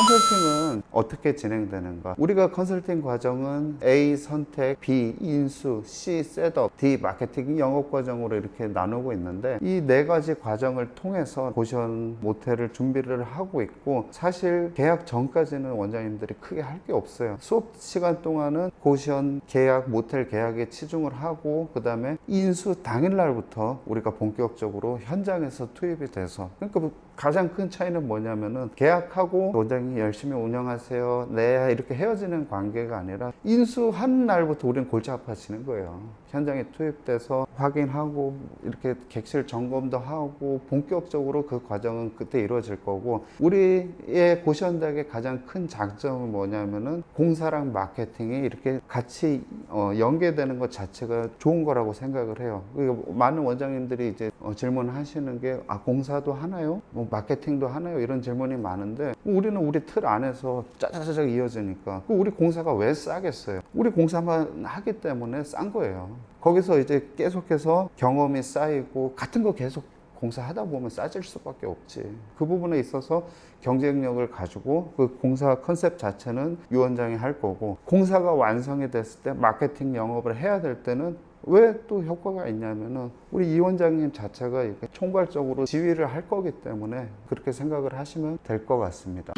컨설팅은 어떻게 진행되는가? 우리가 컨설팅 과정은 A 선택, B 인수, C 셋업, D 마케팅 영업 과정으로 이렇게 나누고 있는데 이 네 가지 과정을 통해서 고시원 모텔을 준비를 하고 있고 사실 계약 전까지는 원장님들이 크게 할 게 없어요. 수업 시간 동안은 고시원 계약, 모텔 계약에 치중을 하고 그 다음에 인수 당일 날부터 우리가 본격적으로 현장에서 투입이 돼서 그러니까 뭐 가장 큰 차이는 뭐냐면은 계약하고 원장님 열심히 운영하세요. 네 이렇게 헤어지는 관계가 아니라 인수한 날부터 우리는 골치 아파지는 거예요. 현장에 투입돼서 확인하고 이렇게 객실 점검도 하고 본격적으로 그 과정은 그때 이루어질 거고 우리의 고시원대학의 가장 큰 장점은 뭐냐면은 공사랑 마케팅이 이렇게 같이 어, 연계되는 것 자체가 좋은 거라고 생각을 해요. 그러니까 많은 원장님들이 이제 어, 질문하시는 게 아 공사도 하나요? 뭐 마케팅도 하나요? 이런 질문이 많은데 우리는 우리 틀 안에서 짜자자작 이어지니까 그 우리 공사가 왜 싸겠어요? 우리 공사만 하기 때문에 싼 거예요. 거기서 이제 계속해서 경험이 쌓이고 같은 거 계속 공사하다 보면 싸질 수밖에 없지. 그 부분에 있어서 경쟁력을 가지고 그 공사 컨셉 자체는 유원장이 할 거고 공사가 완성이 됐을 때 마케팅 영업을 해야 될 때는 왜 또 효과가 있냐면은 우리 이 원장님 자체가 이렇게 총괄적으로 지휘를 할 거기 때문에 그렇게 생각을 하시면 될 것 같습니다.